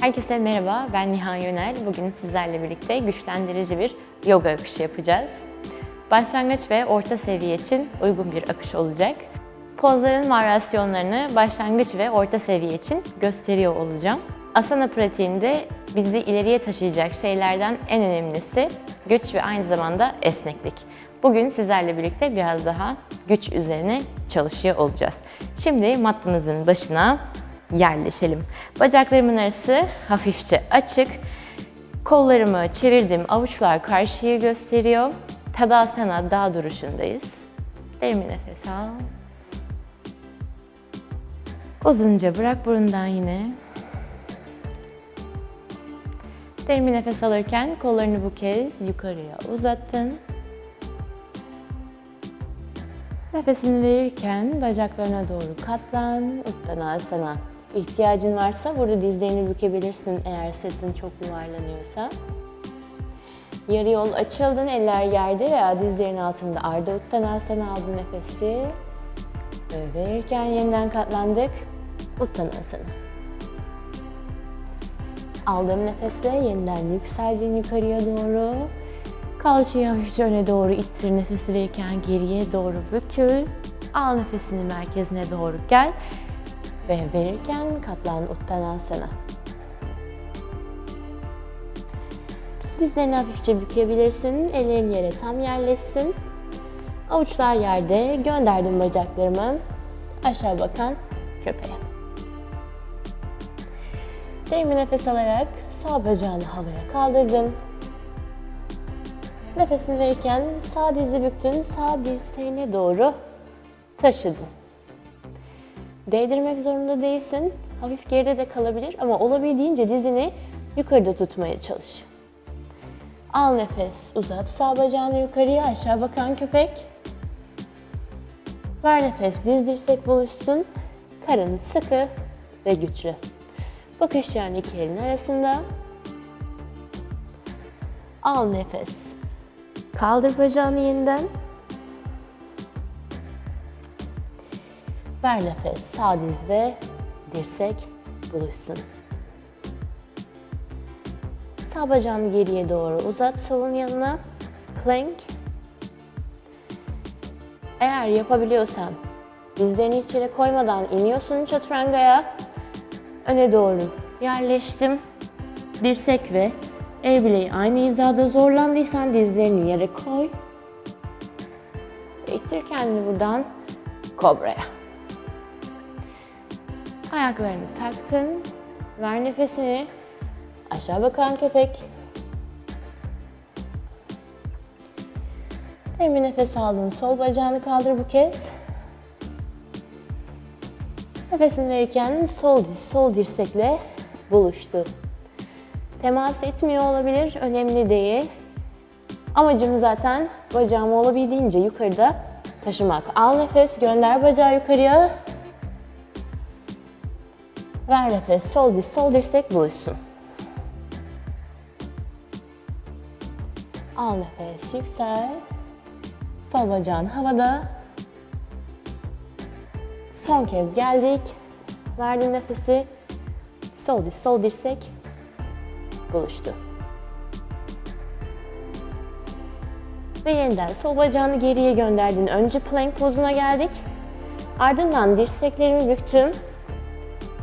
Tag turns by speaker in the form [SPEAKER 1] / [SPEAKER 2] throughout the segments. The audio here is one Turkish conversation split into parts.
[SPEAKER 1] Herkese merhaba, ben Nihan Yönel. Bugün sizlerle birlikte güçlendirici bir yoga akışı yapacağız. Başlangıç ve orta seviye için uygun bir akış olacak. Pozların varyasyonlarını başlangıç ve orta seviye için gösteriyor olacağım. Asana pratiğinde bizi ileriye taşıyacak şeylerden en önemlisi güç ve aynı zamanda esneklik. Bugün sizlerle birlikte biraz daha güç üzerine çalışıyor olacağız. Şimdi matımızın başına yerleşelim. Bacaklarımın arası hafifçe açık. Kollarımı çevirdim, avuçlar karşıyı gösteriyor. Tadasana dağ duruşundayız. Derin bir nefes al. Uzunca bırak burundan yine. Derin bir nefes alırken kollarını bu kez yukarıya uzattın. Nefesini verirken bacaklarına doğru katlan, Uttanasana. İhtiyacın varsa burada dizlerini bükebilirsin eğer sırtın çok yuvarlanıyorsa. Yarı yol açıldın, eller yerde veya dizlerin altında Ardha Uttanasana aldın nefesi. Ve verirken yeniden katlandık, Uttanasana. Aldığım nefesle yeniden yükseldin yukarıya doğru. Kalçayı hafifçe öne doğru ittir. Nefesi verirken geriye doğru bükül. Al nefesini merkezine doğru gel. Ve verirken katlan Uttanasana. Dizlerini hafifçe bükebilirsin. Ellerin yere tam yerleşsin. Avuçlar yerde. Gönderdim bacaklarımı. Aşağı bakan köpeğe. Derin bir nefes alarak sağ bacağını havaya kaldırdın. Nefesini verirken sağ dizi büktün, sağ dirseğine doğru taşıdın. Değdirmek zorunda değilsin. Hafif geride de kalabilir ama olabildiğince dizini yukarıda tutmaya çalış. Al nefes, uzat sağ bacağını yukarıya, aşağı bakan köpek. Ver nefes, diz dirsek buluşsun. Karın sıkı ve güçlü. Bakışların iki elin arasında. Al nefes. Kaldır bacağını yeniden. Ver nefes. Sağ diz ve dirsek buluşsun. Sağ bacağını geriye doğru uzat solun yanına. Plank. Eğer yapabiliyorsan dizlerini içeri koymadan iniyorsun chaturangaya. Öne doğru yerleştim. Dirsek ve el bileği aynı hizada zorlandıysan dizlerini yere koy. İttir kendini buradan kobraya. Ayaklarını taktın. Ver nefesini. Aşağı bakan köpek. Derin bir nefes aldın. Sol bacağını kaldır bu kez. Nefesini verirken sol diz, sol dirsekle buluştu. Temas etmiyor olabilir, önemli değil. Amacım zaten bacağımı olabildiğince yukarıda taşımak. Al nefes, gönder bacağı yukarıya. Ver nefes, sol diz, sol dirsek buluşsun. Al nefes, yüksel. Sol bacağın havada. Son kez geldik. Verdin nefesi. Sol diz, sol dirsek buluştu. Ve yeniden sol bacağını geriye gönderdin. Önce plank pozuna geldik. Ardından dirseklerimi büktüm.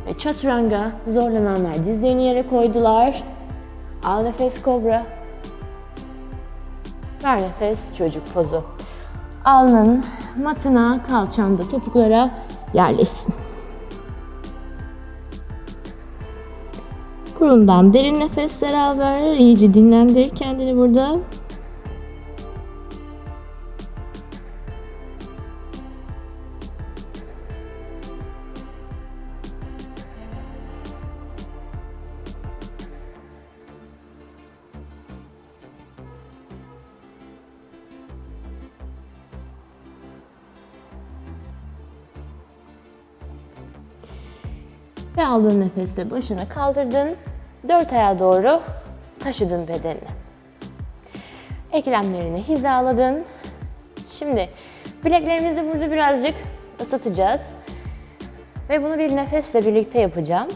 [SPEAKER 1] Ve chaturanga zorlananlar dizlerini yere koydular. Al nefes kobra. Ver nefes çocuk pozu. Alnın matına, kalçamda topuklara yerleşsin. Burundan derin nefesler al ver. İyice dinlendir kendini burada. Ve aldığın nefesle başını kaldırdın. Dört ayağa doğru taşıdın bedenini. Eklemlerini hizaladın. Şimdi bileklerimizi burada birazcık ısıtacağız. Ve bunu bir nefesle birlikte yapacağım.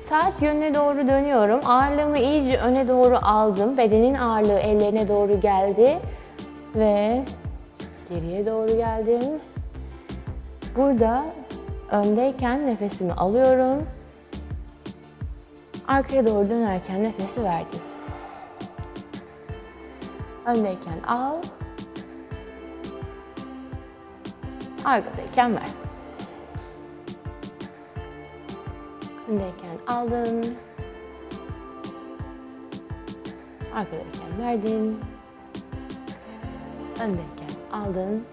[SPEAKER 1] Saat yönüne doğru dönüyorum. Ağırlığımı iyice öne doğru aldım. Bedenin ağırlığı ellerine doğru geldi. Ve geriye doğru geldim. Burada öndeyken nefesimi alıyorum. Arkaya doğru dönerken nefesi verdim. Öndeyken al. Arkadayken ver. Öndeyken aldın. Arkadayken verdin. Öndeyken aldın.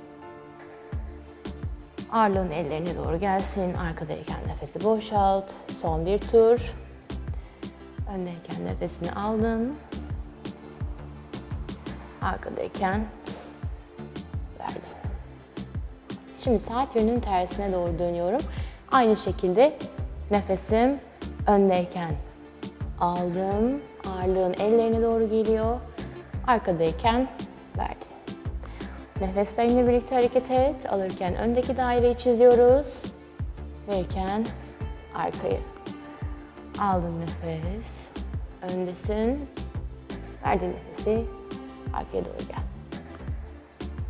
[SPEAKER 1] Ağırlığın ellerine doğru gelsin. Arkadayken nefesi boşalt. Son bir tur. Öndeyken nefesini aldın. Arkadayken verdin. Şimdi saat yönünün tersine doğru dönüyorum. Aynı şekilde nefesim öndeyken aldım. Ağırlığın ellerine doğru geliyor. Arkadayken verdim. Nefeslerimle birlikte hareket et. Alırken öndeki daireyi çiziyoruz. Verirken arkayı. Aldın nefes. Öndesin. Verdin nefesi. Arkaya doğru gel.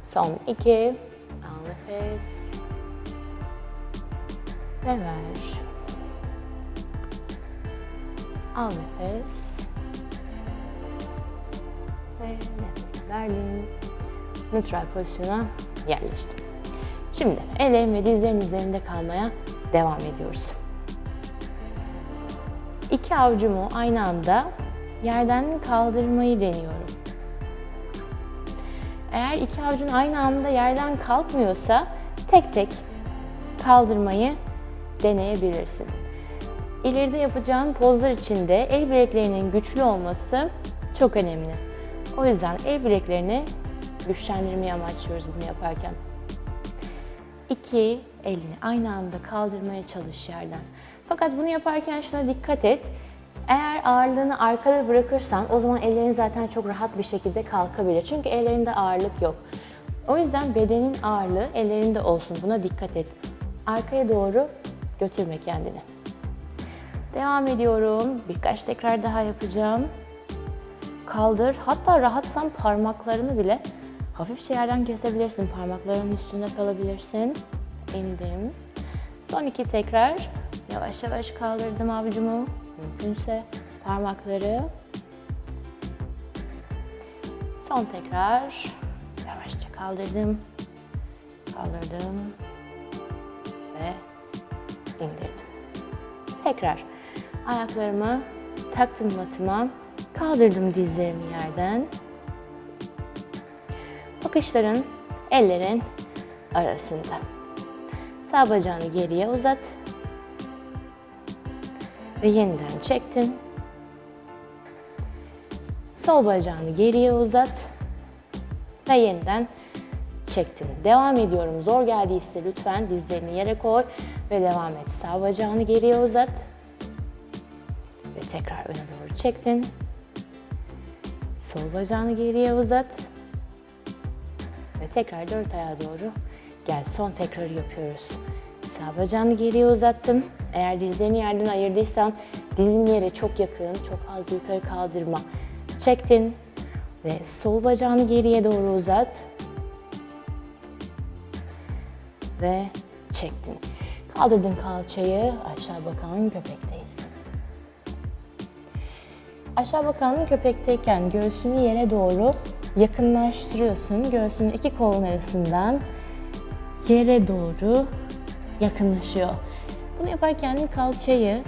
[SPEAKER 1] Son iki. Al nefes. Ve ver. Al nefes. Ve nefes verdim. Nötral pozisyona yerleştim. Şimdi ellerim ve dizlerin üzerinde kalmaya devam ediyoruz. İki avucumu aynı anda yerden kaldırmayı deniyorum. Eğer iki avucun aynı anda yerden kalkmıyorsa tek tek kaldırmayı deneyebilirsin. İleride yapacağın pozlar için de el bileklerinin güçlü olması çok önemli. O yüzden el bileklerini güçlendirmeyi amaçlıyoruz bunu yaparken. İki elini aynı anda kaldırmaya çalış yerden. Fakat bunu yaparken şuna dikkat et. Eğer ağırlığını arkada bırakırsan o zaman ellerin zaten çok rahat bir şekilde kalkabilir. Çünkü ellerinde ağırlık yok. O yüzden bedenin ağırlığı ellerinde olsun. Buna dikkat et. Arkaya doğru götürme kendini. Devam ediyorum. Birkaç tekrar daha yapacağım. Kaldır. Hatta rahatsan parmaklarını bile hafifçe yerden kesebilirsin. Parmaklarının üstünde kalabilirsin. İndim. Son iki tekrar. Yavaş yavaş kaldırdım avucumu. Mümkünse parmakları. Son tekrar. Yavaşça kaldırdım. Kaldırdım. Ve indirdim. Tekrar ayaklarımı taktım matıma. Kaldırdım dizlerimi yerden. Bakışların ellerin arasında. Sağ bacağını geriye uzat. Ve yeniden çektin. Sol bacağını geriye uzat. Ve yeniden çektin. Devam ediyorum. Zor geldiyse lütfen dizlerini yere koy ve devam et. Sağ bacağını geriye uzat. Ve tekrar öne doğru çektin. Sol bacağını geriye uzat. Tekrar dört ayağa doğru gel. Son tekrarı yapıyoruz. Sağ bacağını geriye uzattım. Eğer dizlerini yerden ayırdıysan dizin yere çok yakın, çok az yukarı kaldırma. Çektin ve sol bacağını geriye doğru uzat. Ve çektin. Kaldırdın kalçayı, aşağı bakan köpekteyiz. Aşağı bakan köpekteyken göğsünü yere doğru yakınlaştırıyorsun. Göğsünün iki kolun arasından yere doğru yakınlaşıyor. Bunu yaparken kalçayı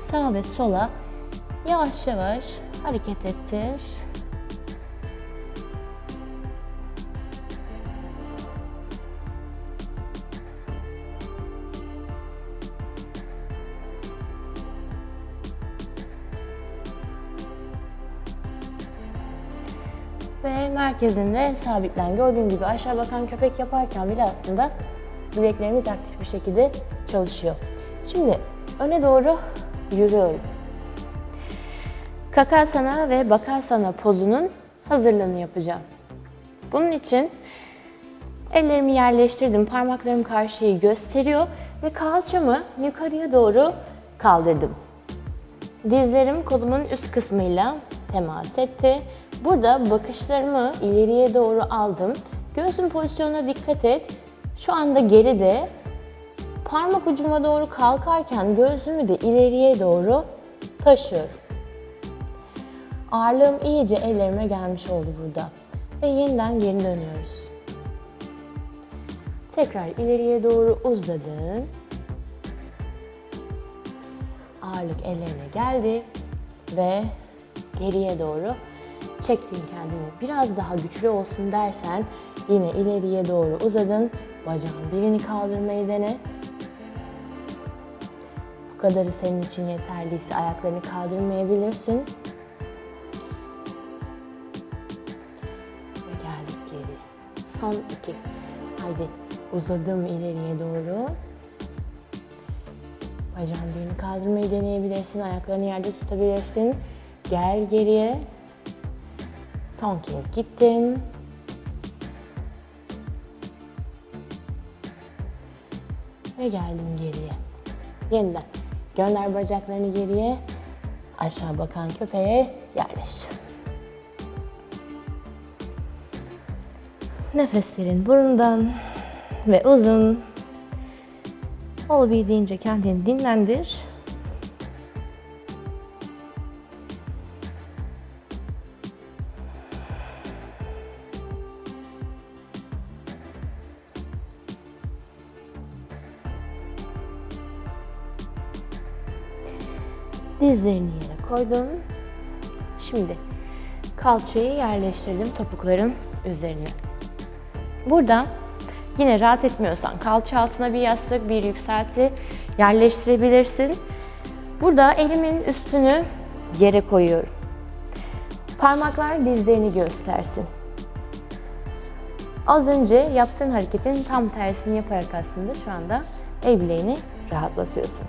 [SPEAKER 1] sağa ve sola yavaş yavaş hareket ettir. Ve merkezinde sabitlen. Gördüğün gibi aşağı bakan köpek yaparken bile aslında bileklerimiz aktif bir şekilde çalışıyor. Şimdi öne doğru yürüyorum. Kakasana ve Bakasana pozunun hazırlığını yapacağım. Bunun için ellerimi yerleştirdim. Parmaklarım karşıyı gösteriyor ve kalçamı yukarıya doğru kaldırdım. Dizlerim kolumun üst kısmıyla temas etti. Burada bakışlarımı ileriye doğru aldım. Göğsün pozisyonuna dikkat et. Şu anda geride. Parmak ucuma doğru kalkarken gözümü de ileriye doğru taşıyorum. Ağırlığım iyice ellerime gelmiş oldu burada. Ve yeniden geri dönüyoruz. Tekrar ileriye doğru uzadın. Ağırlık ellerine geldi ve geriye doğru çektin kendini. Biraz daha güçlü olsun dersen yine ileriye doğru uzadın. Bacağın birini kaldırmayı dene. Bu kadarı senin için yeterliyse ayaklarını kaldırmayabilirsin. Ve geldik geri. Son iki. Haydi uzadım ileriye doğru. Bacağın birini kaldırmayı deneyebilirsin. Ayaklarını yerde tutabilirsin. Gel geriye. Son kez gittim. Ve geldim geriye. Yeniden. Gönder bacaklarını geriye. Aşağı bakan köpeğe yerleş. Nefeslerin burundan ve uzun. Olabildiğince kendini dinlendir. Dizlerini yere koydum. Şimdi kalçayı yerleştirdim topukların üzerine. Burada yine rahat etmiyorsan kalça altına bir yastık, bir yükselti yerleştirebilirsin. Burada elimin üstünü yere koyuyorum. Parmaklar dizlerini göstersin. Az önce yaptığın hareketin tam tersini yaparak aslında şu anda el bileğini rahatlatıyorsun.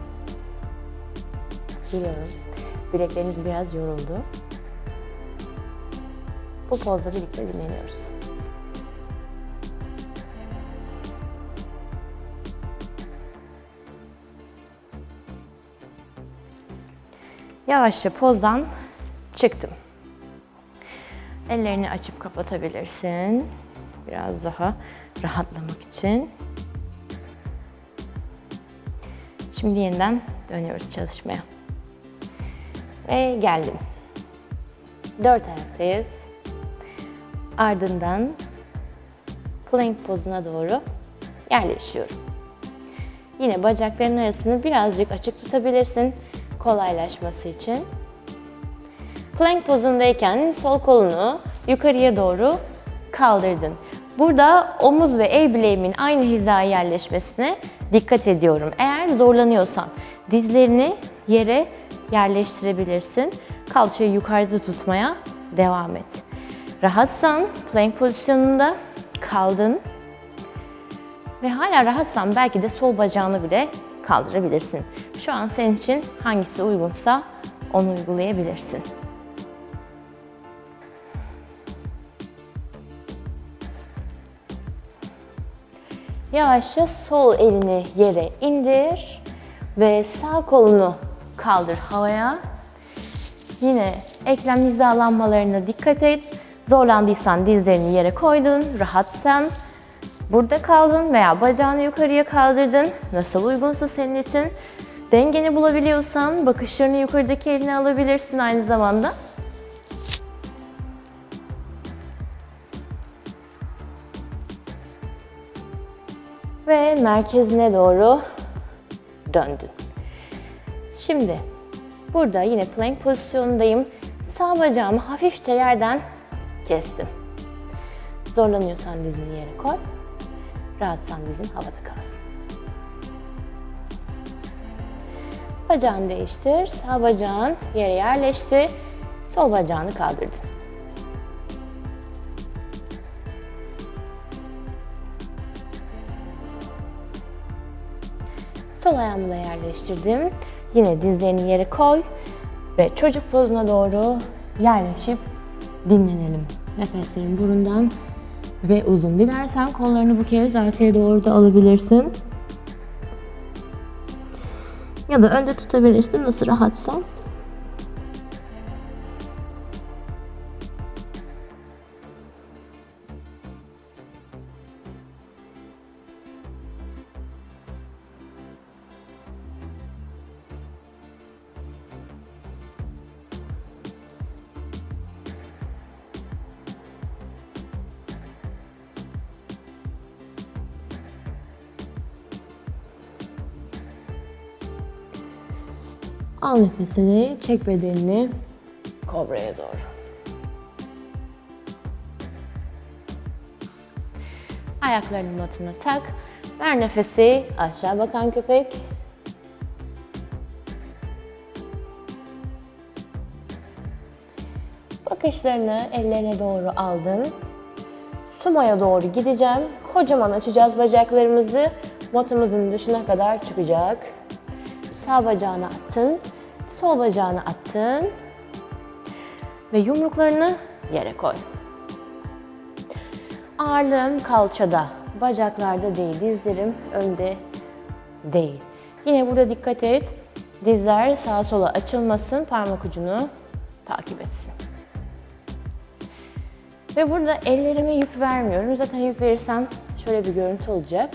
[SPEAKER 1] Biliyorum. Bilekleriniz biraz yoruldu. Bu pozla birlikte dinleniyoruz. Yavaşça pozdan çıktım. Ellerini açıp kapatabilirsin. Biraz daha rahatlamak için. Şimdi yeniden dönüyoruz çalışmaya. Ve geldim. Dört ayaktayız. Ardından plank pozuna doğru yerleşiyorum. Yine bacakların arasını birazcık açık tutabilirsin kolaylaşması için. Plank pozundayken sol kolunu yukarıya doğru kaldırdın. Burada omuz ve el bileğimin aynı hizaya yerleşmesine dikkat ediyorum. Eğer zorlanıyorsan dizlerini yere yerleştirebilirsin. Kalçayı yukarıda tutmaya devam et. Rahatsan plank pozisyonunda kaldın ve hala rahatsan belki de sol bacağını bile kaldırabilirsin. Şu an senin için hangisi uygunsa onu uygulayabilirsin. Yavaşça sol elini yere indir ve sağ kolunu kaldır havaya. Yine eklem hizalanmalarına dikkat et. Zorlandıysan dizlerini yere koydun, rahatsan burada kaldın veya bacağını yukarıya kaldırdın. Nasıl uygunsa senin için. Dengeni bulabiliyorsan bakışlarını yukarıdaki eline alabilirsin aynı zamanda. Ve merkezine doğru döndün. Şimdi burada yine plank pozisyonundayım. Sağ bacağımı hafifçe yerden kestim. Zorlanıyorsan dizini yere koy. Rahatsan dizin havada kalsın. Bacağını değiştir. Sağ bacağın yere yerleşti. Sol bacağını kaldırdın. Sol ayağımı da yerleştirdim. Yine dizlerini yere koy ve çocuk pozuna doğru yerleşip dinlenelim. Nefeslerin burundan ve uzun. Dilersen kollarını bu kez arkaya doğru da alabilirsin. Ya da önde tutabilirsin nasıl rahatsan. Al nefesini, çek bedenini kobraya doğru. Ayaklarını matına tak. Ver nefesi, aşağı bakan köpek. Bakışlarını ellerine doğru aldın. Sumo'ya doğru gideceğim. Kocaman açacağız bacaklarımızı. Matımızın dışına kadar çıkacak. Sağ bacağını attın. Sol bacağını attın. Ve yumruklarını yere koy. Ağırlığım kalçada, bacaklarda değil, dizlerim önde değil. Yine burada dikkat et. Dizler sağa sola açılmasın, parmak ucunu takip etsin. Ve burada ellerime yük vermiyorum. Zaten yük verirsem şöyle bir görüntü olacak.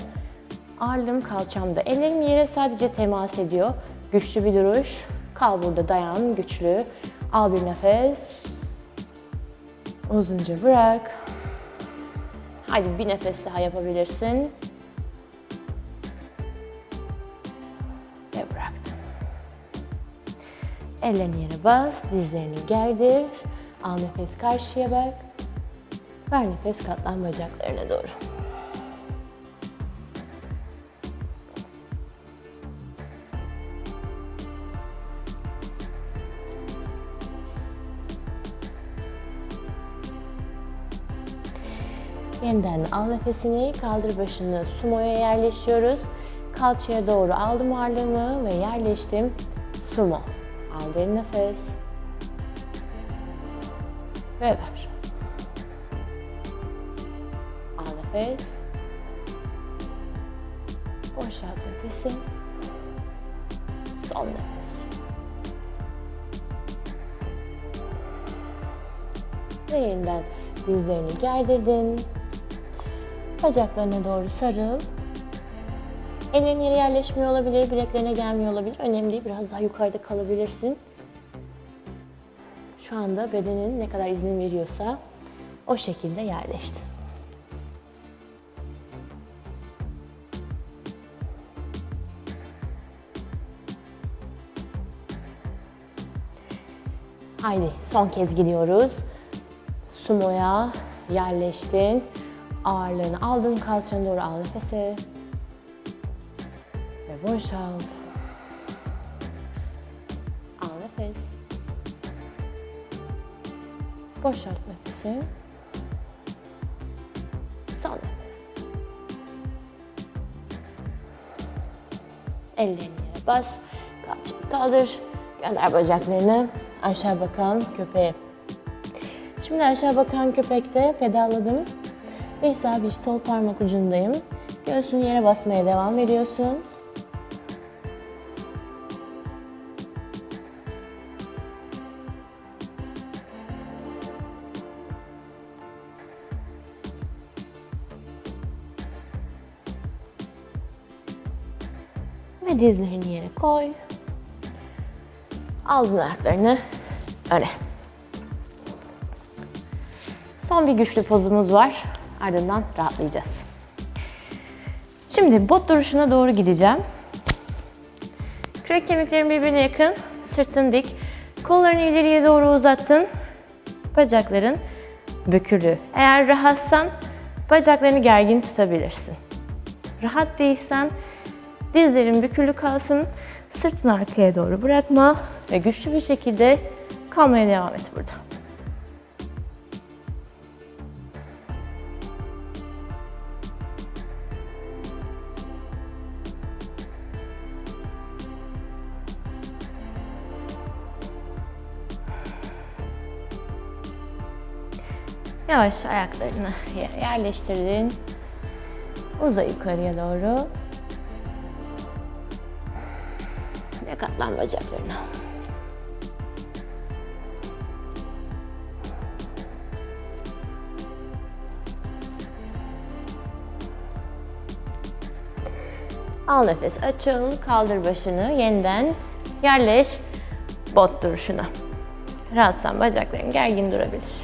[SPEAKER 1] Ağırlığım kalçamda. Ellerim yere sadece temas ediyor. Güçlü bir duruş. Kal burada dayan, güçlü. Al bir nefes. Uzunca bırak. Hadi bir nefes daha yapabilirsin. Ve bıraktım. Ellerini yere bas, dizlerini gerdir. Al nefes karşıya bak. Ver nefes katlan bacaklarına doğru. Yeniden al nefesini, kaldır başını sumoya yerleşiyoruz. Kalçaya doğru aldım ağırlığımı ve yerleştim. Sumo. Al derin nefes. Ve ver. Al nefes. Boşalt nefesi. Son nefes. Ve yeniden dizlerini gerdirdin. Bacaklarına doğru sarıl. Ellerin yere yerleşmiyor olabilir, bileklerine gelmiyor olabilir. Önemli değil, biraz daha yukarıda kalabilirsin. Şu anda bedenin ne kadar izin veriyorsa o şekilde yerleştin. Haydi son kez gidiyoruz. Sumo'ya yerleştin. Ağırlığını aldın kalçana doğru al nefesi. Ve boşalt. Al nefes. Boşalt nefesi. Son nefes. Ellerini yere bas. Kalçanı kaldır. Gönder bacaklarını aşağı bakan köpeğe. Şimdi aşağı bakan köpekte pedalladım. Bir sağ sol parmak ucundayım. Göğsünü yere basmaya devam ediyorsun. Ve dizlerini yere koy. Aldın ayaklarını öne. Son bir güçlü pozumuz var. Ardından rahatlayacağız. Şimdi bot duruşuna doğru gideceğim. Kürek kemiklerin birbirine yakın. Sırtın dik. Kollarını ileriye doğru uzattın. Bacakların bükülü. Eğer rahatsan bacaklarını gergin tutabilirsin. Rahat değilsen dizlerin bükülü kalsın. Sırtını arkaya doğru bırakma ve güçlü bir şekilde kalmaya devam et burada. Yavaş ayaklarını yere yerleştirdin. Uza yukarıya doğru. Ve katlan bacaklarına. Al nefes, açıl, kaldır başını, yeniden yerleş bot duruşuna. Rahatsan bacakların gergin durabilir.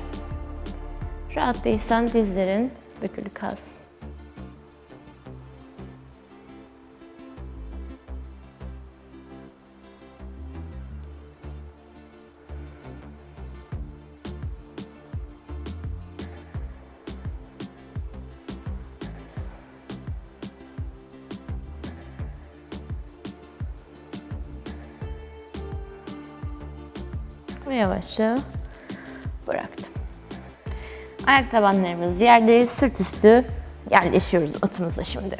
[SPEAKER 1] Rahat değilsen dizlerin bükülü kalsın. Yavaşça bıraktım. Ayak tabanlarımız yerde, sırt üstü yerleşiyoruz atımıza şimdi.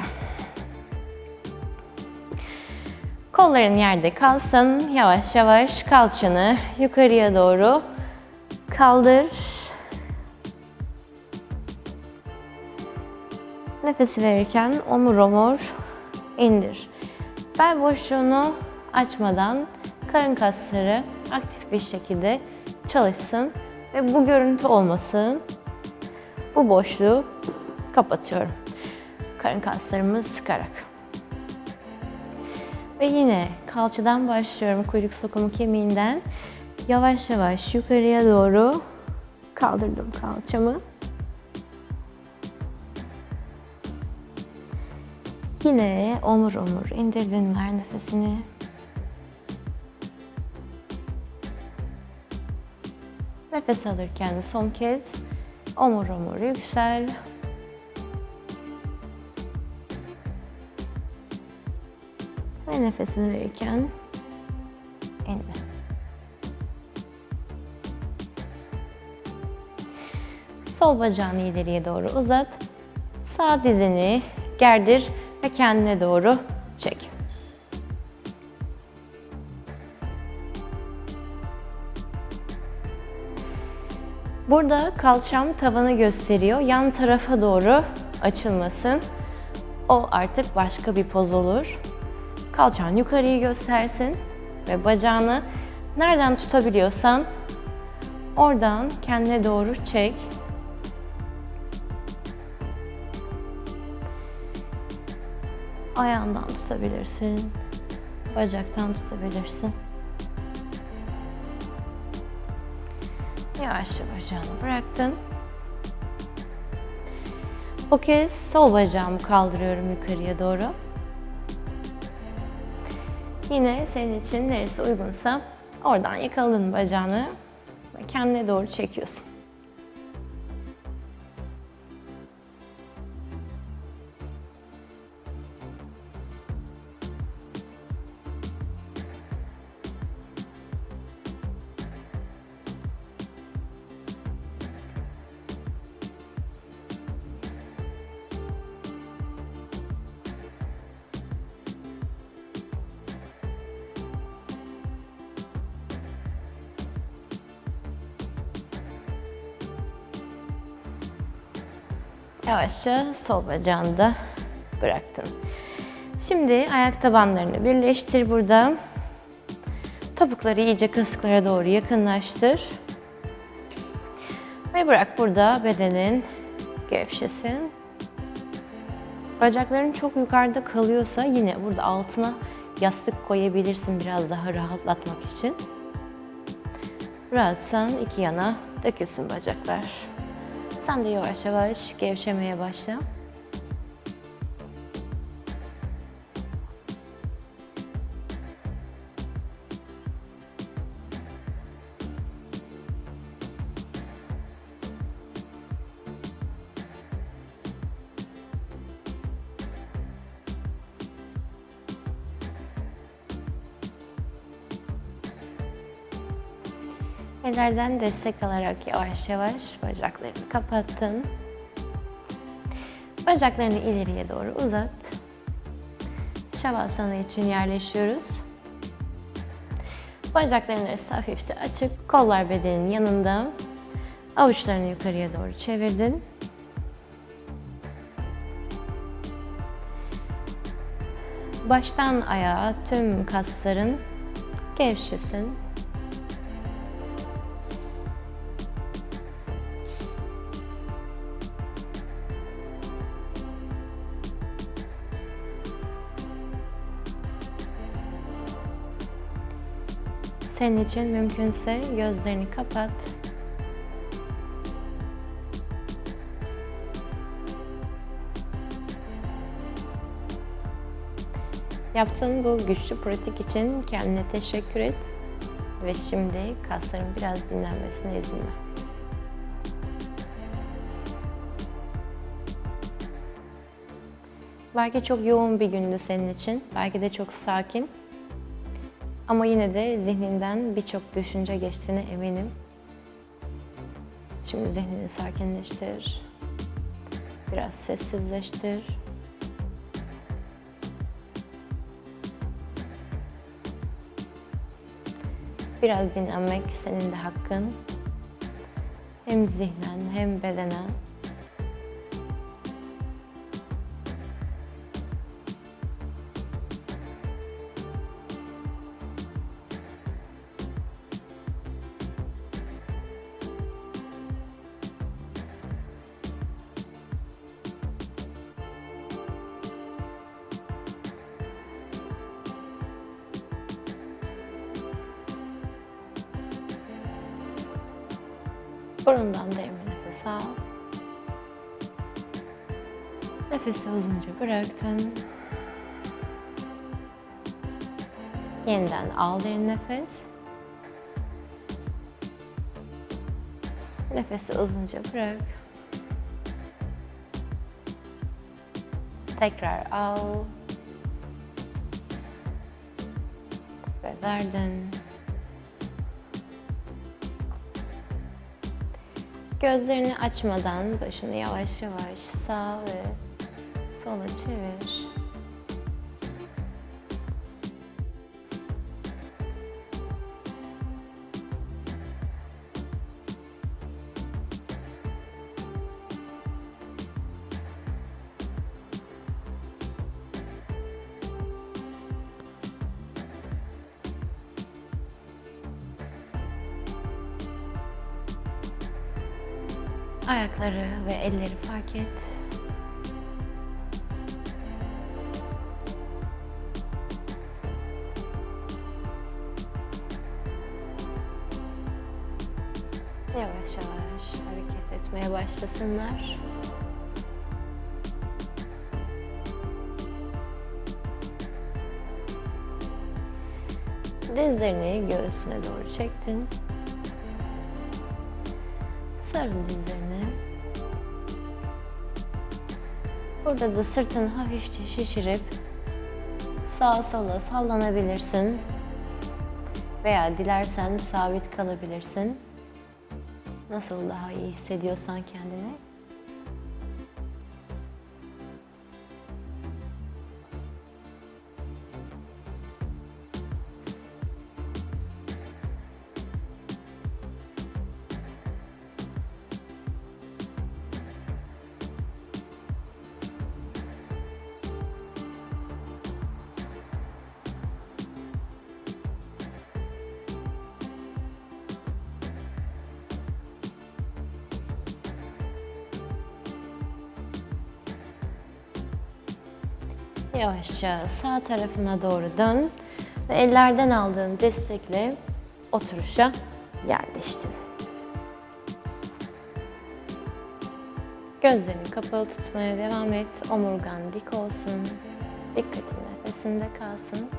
[SPEAKER 1] Kolların yerde kalsın. Yavaş yavaş kalçanı yukarıya doğru kaldır. Nefesi verirken omur omur indir. Bel boşluğunu açmadan karın kasları aktif bir şekilde çalışsın ve bu görüntü olmasın. Bu boşluğu kapatıyorum. Karın kaslarımız sıkarak. Ve yine kalçadan başlıyorum kuyruk sokumu kemiğinden. Yavaş yavaş yukarıya doğru kaldırdım kalçamı. Yine omur omur indirdin ver nefesini. Nefes alırken son kez omur omur yüksel. Ve nefesini verirken inle. Sol bacağını ileriye doğru uzat. Sağ dizini gerdir ve kendine doğru Burada kalçam tavanı gösteriyor. Yan tarafa doğru açılmasın. O artık başka bir poz olur. Kalçan yukarıyı göstersin ve bacağını nereden tutabiliyorsan oradan kendine doğru çek. Ayağından tutabilirsin. Bacaktan tutabilirsin. Yavaşça bacağını bıraktın. Bu kez sol bacağımı kaldırıyorum yukarıya doğru. Yine senin için neresi uygunsa oradan yakaladın bacağını ve kendine doğru çekiyorsun. Yavaşça sol bacağını da bıraktın. Şimdi ayak tabanlarını birleştir burada. Topukları iyice kasıklara doğru yakınlaştır. Ve bırak burada bedenin gevşesin. Bacakların çok yukarıda kalıyorsa yine burada altına yastık koyabilirsin biraz daha rahatlatmak için. Rahatsan iki yana dökülsün bacaklar. Sen de yavaş yavaş gevşemeye başla. Ellerden destek alarak yavaş yavaş bacaklarını kapattın. Bacaklarını ileriye doğru uzat. Şavasana için yerleşiyoruz. Bacakların arası hafifçe açık. Kollar bedenin yanında. Avuçlarını yukarıya doğru çevirdin. Baştan ayağa tüm kasların gevşesin. Senin için mümkünse gözlerini kapat. Yaptığın bu güçlü pratik için kendine teşekkür et ve şimdi kasların biraz dinlenmesine izin ver. Belki çok yoğun bir gündü senin için, belki de çok sakin. Ama yine de zihninden birçok düşünce geçtiğine eminim. Şimdi zihnini sakinleştir. Biraz sessizleştir. Biraz dinlenmek senin de hakkın. Hem zihnen hem bedenen. Burundan derin nefes al. Nefesi uzunca bıraktın. Yeniden al derin nefes. Nefesi uzunca bırak. Tekrar al. Ve verdin. Gözlerini açmadan başını yavaş yavaş sağ ve sola çevir. Ayakları ve elleri fark et. Yavaş yavaş hareket etmeye başlasınlar. Dizlerini göğsüne doğru çektin. Sarıl dizlerini. Burada da sırtını hafifçe şişirip sağa sola sallanabilirsin. Veya dilersen sabit kalabilirsin. Nasıl daha iyi hissediyorsan kendini. Yavaşça sağ tarafına doğru dön ve ellerden aldığın destekle oturuşa yerleştin. Gözlerini kapalı tutmaya devam et. Omurgan dik olsun. Dikkatin nefesinde kalsın.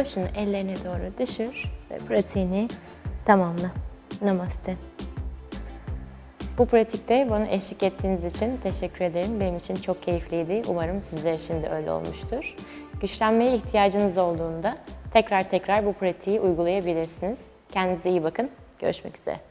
[SPEAKER 1] Başını ellerine doğru düşür ve pratiğini tamamla. Namaste. Bu pratikte bana eşlik ettiğiniz için teşekkür ederim. Benim için çok keyifliydi. Umarım sizler için de öyle olmuştur. Güçlenmeye ihtiyacınız olduğunda tekrar tekrar bu pratiği uygulayabilirsiniz. Kendinize iyi bakın. Görüşmek üzere.